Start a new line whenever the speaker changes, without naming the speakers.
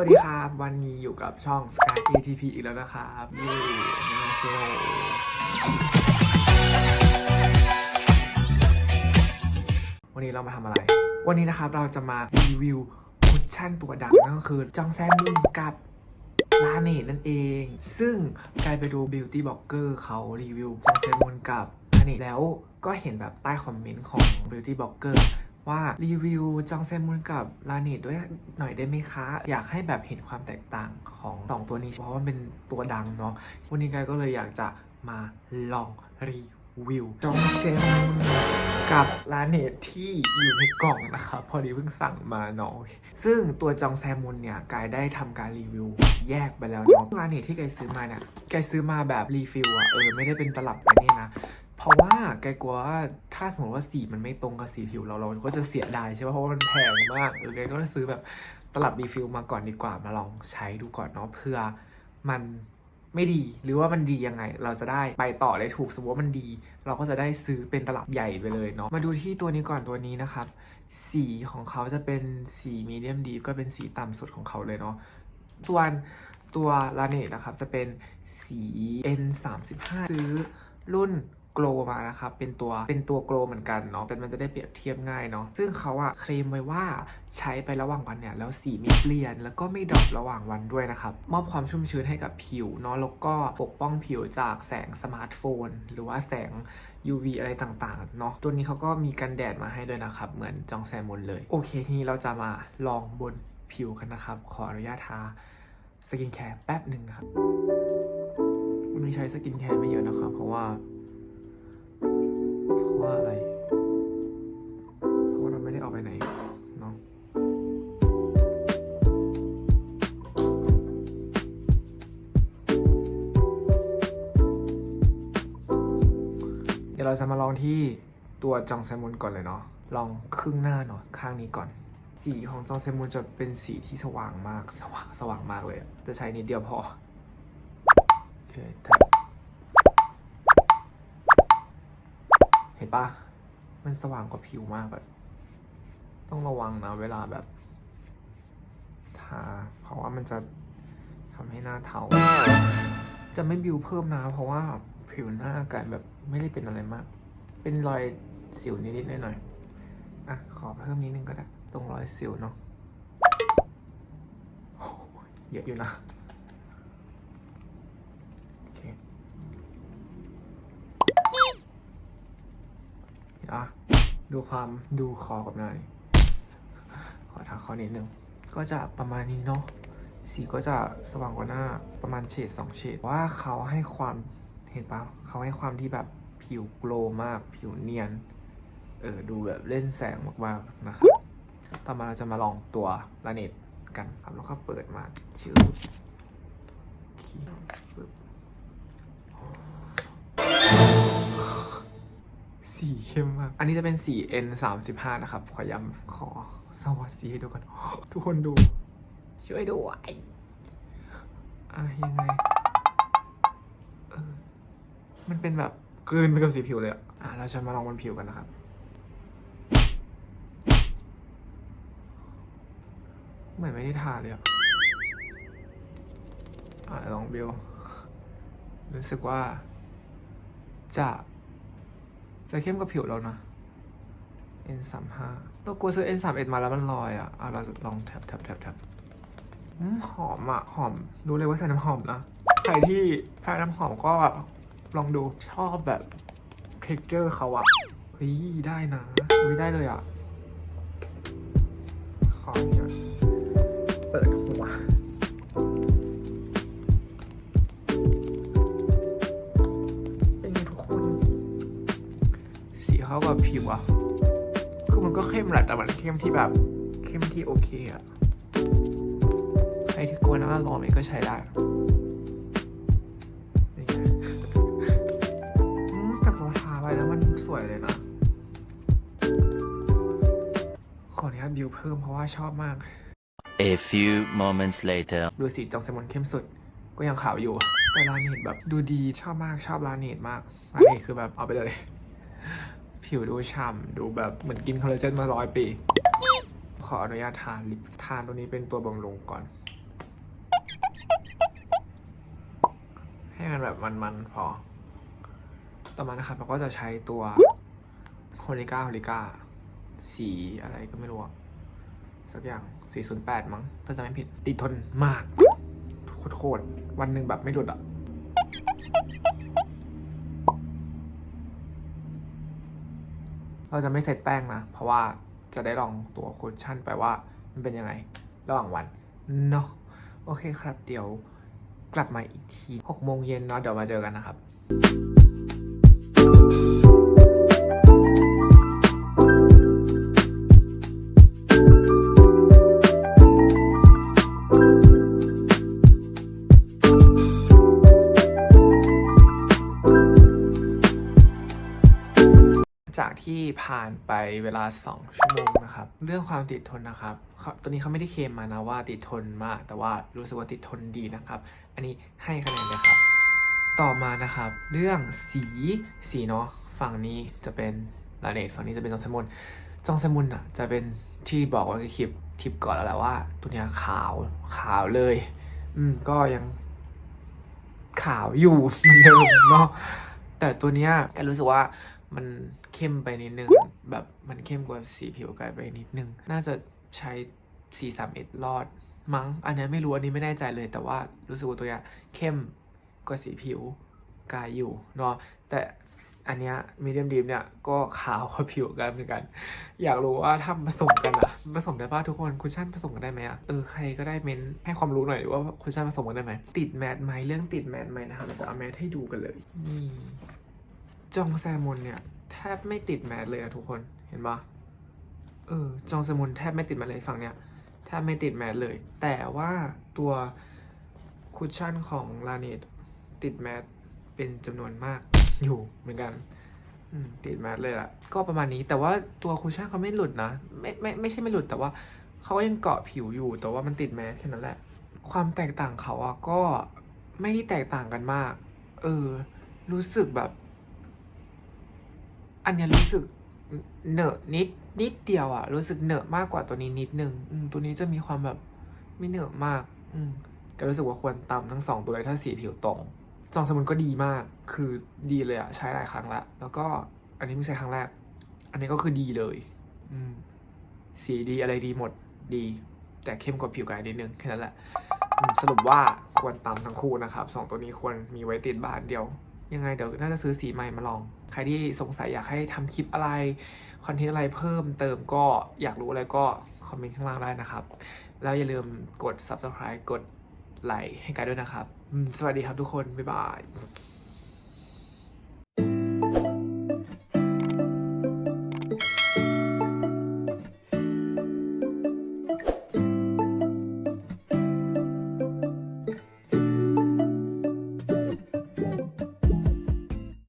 วัสดีครับ วันนี้อยู่กับช่อง Sky ATP อีกแล้วนะครับย้นาเซลวันนี้เรามาทำอะไร วันนี้นะครับเราจะมารีวิวคุชชั่นตัวดังนั่นก็คือจองแซมมุนกับลาเนตนั่นเอง ซึ่งกลายไปดู Beauty Blogger เขารีวิวจองแซมมุนกับลาเนตแล้วก็เห็นแบบใต้คอมเมนต์ของ Beauty Blogger ว่ารีวิวจองแซมมุนกับลาเนตด้วยหน่อยได้ไหมคะ อยากให้แบบเห็นความแตกต่างของสองตัวนี้ เพราะว่าเป็นตัวดังเนาะวันนี้กายก็เลยอยากจะมาลองรีวิวจองแซมมุนกับลาเนตที่อยู่ในกล่องนะครับพอดีเพิ่งสั่งมาเนาะซึ่งตัวจองแซมมุนเนี่ยกายได้ทำการรีวิวแยกไปแล้วเนาะลาเนตที่กายซื้อมาเนี่ยกายซื้อมาแบบรีฟิลอะเออไม่ได้เป็นตลับอันนี้นะ เพราะว่าแกกลัวว่าถ้าสมมติว่าสีมันไม่ตรงกับสีผิวเราเราก็จะเสียดายใช่ไหมเพราะว่ามันแพงมากเออแกก็เลยซื้อแบบตลับรีฟิลมาก่อนดีกว่ามาลองใช้ดูก่อนเนาะเพื่อมันไม่ดีหรือว่ามันดียังไง เราจะได้ไปต่อได้ถูกสมมติว่ามันดี เราก็จะได้ซื้อเป็นตลับใหญ่ไปเลยเนาะมาดูที่ตัวนี้ก่อนตัวนี้นะครับ สีของเขาจะเป็นสีมีเดียมดีก็เป็นสีต่ำสุดของเขาเลยเนาะส่วนตัวลาเนตนะครับจะเป็นสี N35 ซื้อรุ่น โกลมานะครับเป็นตัวเป็นตัวโกลเหมือนกันเนาะแต่มันจะได้เปรียบเทียบง่ายเนาะซึ่งเขาอะเคลมไว้ว่าใช้ไประหว่างวันเนี่ยแล้วสีไม่เปลี่ยน แล้วก็ไม่ดรอประหว่างวันด้วยนะครับมอบความชุ่มชื้นให้กับผิวเนาะแล้วก็ปกป้องผิวจากแสงสมาร์ทโฟน หรือว่าแสง UV อะไรต่างๆเนาะตัวนี้เขาก็มีกันแดดมาให้ด้วยนะครับ เหมือนจองแซมมอนเลย โอเคทีนี้เราจะมาลองบนผิวกันนะครับ ขออนุญาตทาสกินแคร์แป๊บหนึ่งนะครับวันนี้ใช้สกินแคร์ไม่เยอะนะครับ เพราะว่า ว่าอะไร เพราะเราไม่ได้ออกไปไหนเนาะเดี๋ยวเราจะมาลองที่ตัวจองแซมอนก่อนเลยเนาะ ลองครึ่งหน้าเนาะข้างนี้ก่อน สีของจองแซมอนจะเป็นสีที่สว่างมาก สว่างสว่างมากเลย จะใช้นิดเดียวพอ โอเคแท็ เห็นปะมันสว่างกว่าผิวมากแบบต้องระวังนะเวลาแบบทาเพราะว่ามันจะทำให้หน้าเทาจะไม่บิวเพิ่มนะ เพราะว่าผิวหน้าอาการแบบไม่ได้เป็นอะไรมาก เป็นรอยสิวนิดๆหน่อยๆอะขอเพิ่มนิดนึงก็ได้ ตรงรอยสิวเนาะเยอะอยู่นะ โอเค อะดูความดูคอกับหน้านี่ขอทาคอนิดนึง ก็จะประมาณนี้เนาะสีก็จะสว่างกว่าหน้าประมาณเฉดสองเฉดว่าเขาให้ความเห็นปะเขาให้ความที่แบบผิวโกลมากผิวเนียน เออดูแบบเล่นแสงมากๆนะครับต่อมาเราจะมาลองตัวลาเนตกันครับแล้วก็เปิดมาชื่อปึ๊บ สีเข้มมาก อันนี้จะเป็นสี N 3 5นะครับ ขอย้ำขอสวัสดีให้ดูกันทุกคนดู ช่วยด้วยอะยังไงเออมันเป็นแบบกลืนไปกับสีผิวเลยอะอะเราจะมาลองบนผิวกันนะครับ เหมือนไม่ได้ทาเลยอะอะลองบิวรู้สึกว่าจะ จะเข้มกับผิวเรานะ N 3 5 เรากลัวซื้อ N 3 1 มาแล้วมันลอยอะอะเราจะลองแท็บแท็บแท็บแท็บหอมอะ หอม รู้เลยว่าใส่น้ำหอมนะใครที่ใช้น้ำหอมก็ลองดูชอบแบบเท็กเจอร์เขาอะเฮ้ยได้นะเฮ้ยได้เลยอะขอเนี่ย เขากับผิวอะคือมันก็เข้มแหละแต่มันเข้มที่แบบ เข้มที่โอเคอะใครที่กลัวหน้าร้อนมันก็ใช้ได้เป็นไงอืมแต่พอทาไปแล้วมันสวยเลยนะ ขออนุญาตบิวเพิ่มเพราะว่าชอบมาก
A few moments later.
ดูสีจองแซมมอนเข้มสุด ก็ยังขาวอยู่ แต่ลาเนตแบบดูดีชอบมากชอบลาเนตมากลาเนตคือแบบเอาไปเลย ผิวดูฉ่ำดูแบบเหมือนกินคอลลาเจนมาร้อยปี ขออนุญาตทานลิปทานตัวนี้เป็นตัวบำรุงก่อน ให้มันแบบมันๆพอ ต่อมานะครับเราก็จะใช้ตัวโฮลิก้าโฮลิก้าสีอะไรก็ไม่รู้สักอย่าง 408 มั้ง ถ้าจะไม่ผิด ติดทนมาก โคตร วันหนึ่งแบบไม่หลุดอะ เราจะไม่เซตแป้งนะ เพราะว่าจะได้ลองตัวคุชชั่นไปว่ามันเป็นยังไงระหว่างวันเนาะโอเคครับ เดี๋ยวกลับมาอีกที6โมงเย็นเนาะเดี๋ยวมาเจอกันนะครับ ที่ผ่านไปเวลา 2 ชั่วโมงนะครับ เรื่องความติดทนนะครับเขาตัวนี้เขาไม่ได้เคลมมานะว่าติดทนมาก แต่ว่ารู้สึกว่าติดทนดีนะครับ อันนี้ให้คะแนนเลยครับ ต่อมานะครับ เรื่องสีสีเนาะฝั่งนี้จะเป็นลาเนตฝั่งนี้จะเป็นจองแซมมุนจองแซมมุนอะจะเป็นที่บอกไว้ในคลิปคลิปก่อนแล้วแหละว่า ตัวเนี้ยขาวขาวเลย อืมก็ยังขาวอยู่เหมือนเดิมเนาะแต่ตัวเนี้ยก็รู้สึกว่า มันเข้มไปนิดนึง แบบมันเข้มกว่าสีผิวกายไปนิดนึง น่าจะใช้สีสามเอ็ดรอดมั้ง อันนี้ไม่รู้ อันนี้ไม่แน่ใจเลย แต่ว่ารู้สึกว่าตัวเนี้ยเข้มกว่าสีผิวกายอยู่เนาะ แต่อันเนี้ยมีเดียมดีมเนี่ยก็ขาวกว่าผิวกันเหมือนกัน อยากรู้ว่าทำผสมกันอะผสมได้ป่ะทุกคนคุชชั่นผสมกันได้ไหมอะเออใครก็ได้เม้นให้ความรู้หน่อยว่าคุชชั่นผสมกันได้ไหมติดแมทไหมเรื่องติดแมทไหมนะครับจะเอาแมทให้ดูกันเลยนี่ จองแซมมอนเนี่ยแทบไม่ติดแมทเลยนะทุกคนเห็นปะเออจองแซมมอนแทบไม่ติดแมทเลยฝั่งเนี้ยแทบไม่ติดแมทเลย แต่ว่าตัวคุชชั่นของลาเนตติดแมทเป็นจำนวนมากอยู่เหมือนกันติดแมสเลยอะก็ประมาณนี้แต่ว่าตัวคุชชั่นเขาไม่หลุดนะ ไม่ไม่ไม่ใช่ไม่หลุดแต่ว่าเขาก็ยังเกาะผิวอยู่ แต่ว่ามันติดแมสแค่นั้นแหละ ความแตกต่างเขาอะก็ไม่ได้แตกต่างกันมาก เออ รู้สึกแบบ อันเนี้ยรู้สึกเหนอะนิดนิดเดียวอะรู้สึกเหนอะมากกว่าตัวนี้นิดนึงอืมตัวนี้จะมีความแบบไม่เหนอะมาก อืมแต่รู้สึกว่าควรตำทั้งสองตัวเลยถ้าสีผิวตรงจองสมุนก็ดีมาก คือดีเลยอะใช้หลายครั้งละ แล้วก็อันนี้เพิ่งใช้ครั้งแรก อันนี้ก็คือดีเลย อืม สีดีอะไรดีหมดดี แต่เข้มกว่าผิวกายนิดนึงแค่นั้นแหละสรุปว่าควรตามทั้งคู่นะครับสองตัวนี้ควรมีไว้ติดบ้านเดียว ยังไงเดี๋ยวน่าจะซื้อสีใหม่มาลอง ใครที่สงสัยอยากให้ทำคลิปอะไรคอนเทนต์อะไรเพิ่มเติมก็อยากรู้อะไรก็คอมเมนต์ข้างล่างได้นะครับ แล้วอย่าลืมกด subscribe กดไลค์ให้กันด้วยนะครับ สวัสดีครับทุกคน บ๊ายบาย